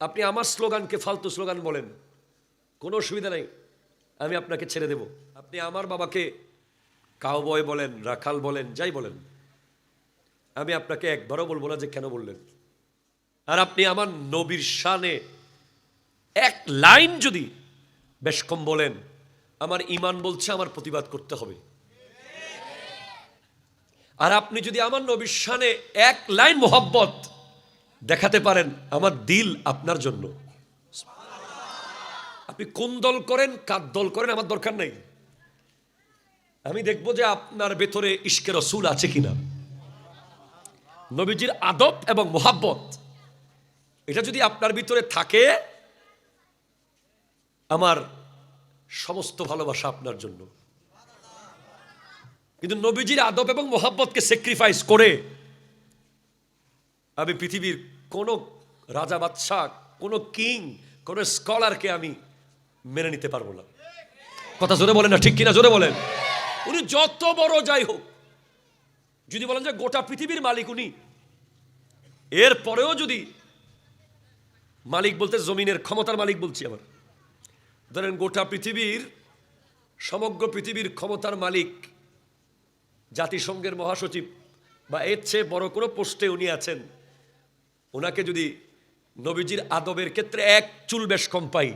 আপনি আমার স্লোগানকে ফালতু স্লোগান বলেন। কোনো অসুবিধা নাই। আমি আপনাকে ছেড়ে দেব। আপনি আমার বাবাকে কাউবয় বলেন, রাখাল বলেন, যাই বলেন। আমি আপনাকে একবারও বলব না যে কেন বললেন। আর আপনি আমার নবীর শানে এক লাইন যদি বেশ কম বলেন, আমার ইমান বলছে আমার প্রতিবাদ করতে হবে। আর আপনি যদি আমার নবীর শানে এক লাইন মোহাব্বত দেখাতে পারেন আমার দিল আপনার জন্য। আপনি কোন দল করেন, কার দল করেন, আমার দরকার নাই। আমি দেখব যে আপনার ভেতরে ইশকে রসুল আছে কিনা। নবীজির আদব এবং মোহাব্বত, এটা যদি আপনার ভিতরে থাকে, আমার সমস্ত ভালোবাসা আপনার জন্য। কিন্তু নবীজির আদব এবং মোহাব্বতকে স্যাক্রিফাইস করে আমি পৃথিবীর কোনো রাজা, বাদশাহ, কোনো কিং, কোনো স্কলারকে আমি মেনে নিতে পারব না। কথা জোরে বলেন না, ঠিক কিনা জোরে বলেন। উনি যত বড় যাই হোক, যদি বলেন যে গোটা পৃথিবীর মালিক উনি, এর পরেও যদি মালিক বলতে জমিনের ক্ষমতার মালিক বলছি আবার। ধরেন গোটা পৃথিবীর, সমগ্র পৃথিবীর ক্ষমতার মালিক জাতিসংঘের মহাসচিব বা এর চেয়ে বড় কোনো পোস্টে উনি আছেন। ওনাকে যদি নবীজির আদবের ক্ষেত্রে এক চুল বেশ কম পাই,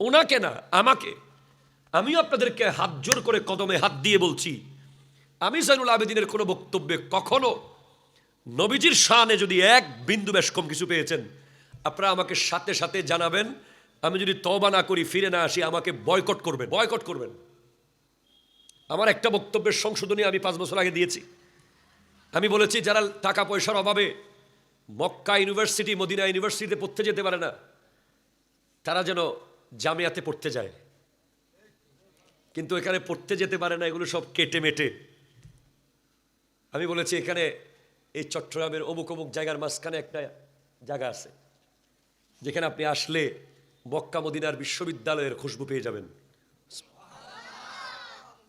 ওনাকে না, আমাকে। আমিও আপনাদেরকে হাত জোর করে কদমে হাত দিয়ে বলছি, আমি জাইনুল আবেদিনের কোনো বক্তব্যে কখনো নবীজির শানে যদি এক বিন্দু বেশ কম কিছু পেয়েছেন, আপনারা আমাকে সাথে সাথে জানাবেন। আমি যদি তবা না করি, ফিরে না আসি, আমাকে বয়কট করবেন বয়কট করবেন। আমার একটা বক্তব্যের সংশোধনী আমি পাঁচ বছর আগে দিয়েছি। আমি বলেছি, যারা টাকা পয়সার অভাবে মক্কা ইউনিভার্সিটি, মদিনা ইউনিভার্সিটিতে পড়তে যেতে পারে না। তারা যেন জামিয়াতে পড়তে যায়। কিন্তু এখানে পড়তে যেতে পারে না, এগুলো সব কেটে মেটে। আমি বলেছি, এখানে এই চট্টগ্রামের অমুক অমুক জায়গার মাঝখানে একটা জায়গা আছে, যেখানে আপনি আসলে মক্কা মদিনার বিশ্ববিদ্যালয়ের খুশবু পেয়ে যাবেন।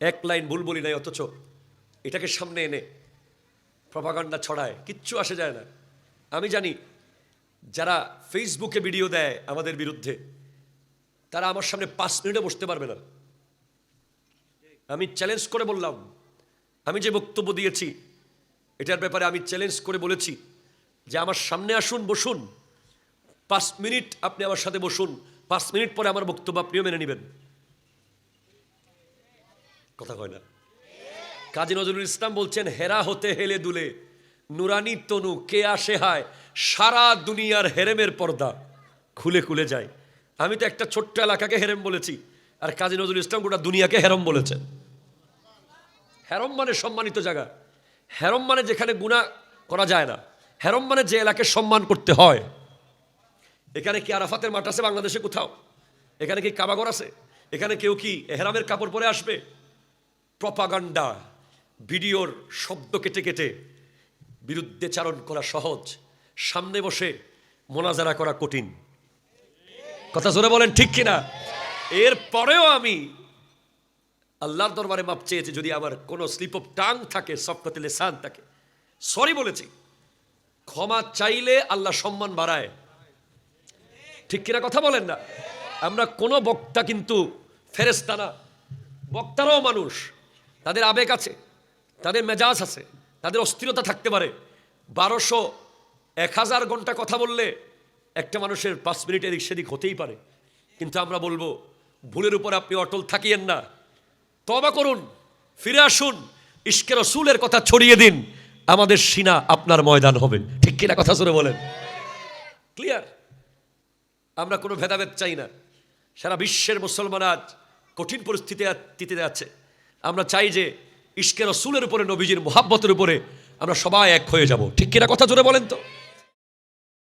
এক লাইন ভুল বলি নাই, অথচ এটাকে সামনে এনে প্রভাকাণ্ডা ছড়ায়, কিচ্ছু আসে যায় না। আমি জানি, যারা ফেসবুকে ভিডিও দেয় আমাদের বিরুদ্ধে, তারা আমার সামনে পাঁচ মিনিটে বসতে পারবে না। আমি চ্যালেঞ্জ করে বললাম, আমি যে বক্তব্য দিয়েছি, এটার ব্যাপারে আমি চ্যালেঞ্জ করে বলেছি যে আমার সামনে আসুন, বসুন। পাঁচ মিনিট আপনি আমার সাথে বসুন, পাঁচ মিনিট পরে আমার বক্তব্য আপনিও মেনে নেবেন। কথা কয় না। কাজী নজরুল ইসলাম বলছেন, হেরা হতে হেলে দুলে। নুরানি তনু, কে আসে হায়? সারা দুনিয়ার হেরেমের পর্দা। খুলে খুলে যায়। আমি তো একটা ছোট্ট এলাকাকে হেরেম বলেছি, আর কাজী নজরুল ইসলাম গোটা দুনিয়াকে হেরম বলেছেন। হেরম মানে সম্মানিত জায়গা। হেরম মানে যেখানে গুণা করা যায় না। হেরম মানে যে এলাকাকে সম্মান করতে হয়। এখানে কি আরাফাতের মাঠ আছে বাংলাদেশে কোথাও? এখানে কি কাবাগর আছে? এখানে কেউ কি এহরামের কাপড় পরে আসবে? প্রপাগান্ডা, ভিডিওর শব্দ কেটে কেটে বিরুদ্ধে চারণ করা সহজ, সামনে বসে মোনাজারা করা কঠিন। কথা জোরে বলেন ঠিক কিনা? এর পরেও আমি আল্লাহর দরবারে মাপ চেয়েছি, যদি আমার কোনো স্লিপ অফ টাং থাকে, সফকতে লেসান থাকে। সরি বলেছি, ক্ষমা চাইলে আল্লাহ সম্মান বাড়ায়। ঠিক কিনা কথা বলেন না? আমরা কোনো বক্তা কিন্তু ফেরেস্তানা বক্তারাও মানুষ, তাদের আবেগ আছে, তাদের মেজাজ আছে। তাদের অস্থিরতা থাকতে পারে। বারোশো এক হাজার ঘণ্টা কথা বললে একটা মানুষের পাঁচ মিনিট এদিক সেদিক হতেই পারে। কিন্তু আমরা বলব, ভুলের উপর আপনি অটল থাকিয়েন না। তবা করুন, ফিরে আসুন ইস্কের রসুলের কথা ছড়িয়ে দিন। আমাদের সিনা আপনার ময়দান হবে। ঠিক কিনা কথা শুনে বলেন? ক্লিয়ার আমরা কোনো ভেদাভেদ চাই না। সারা বিশ্বের মুসলমান আজ কঠিন পরিস্থিতিতে আছে। আমরা চাই যে ইস্কের রসুলের উপরে, নবীজির মোহাব্বতের উপরে আমরা সবাই এক হয়ে যাব। ঠিক কিনা কথা জোরে বলেন তো?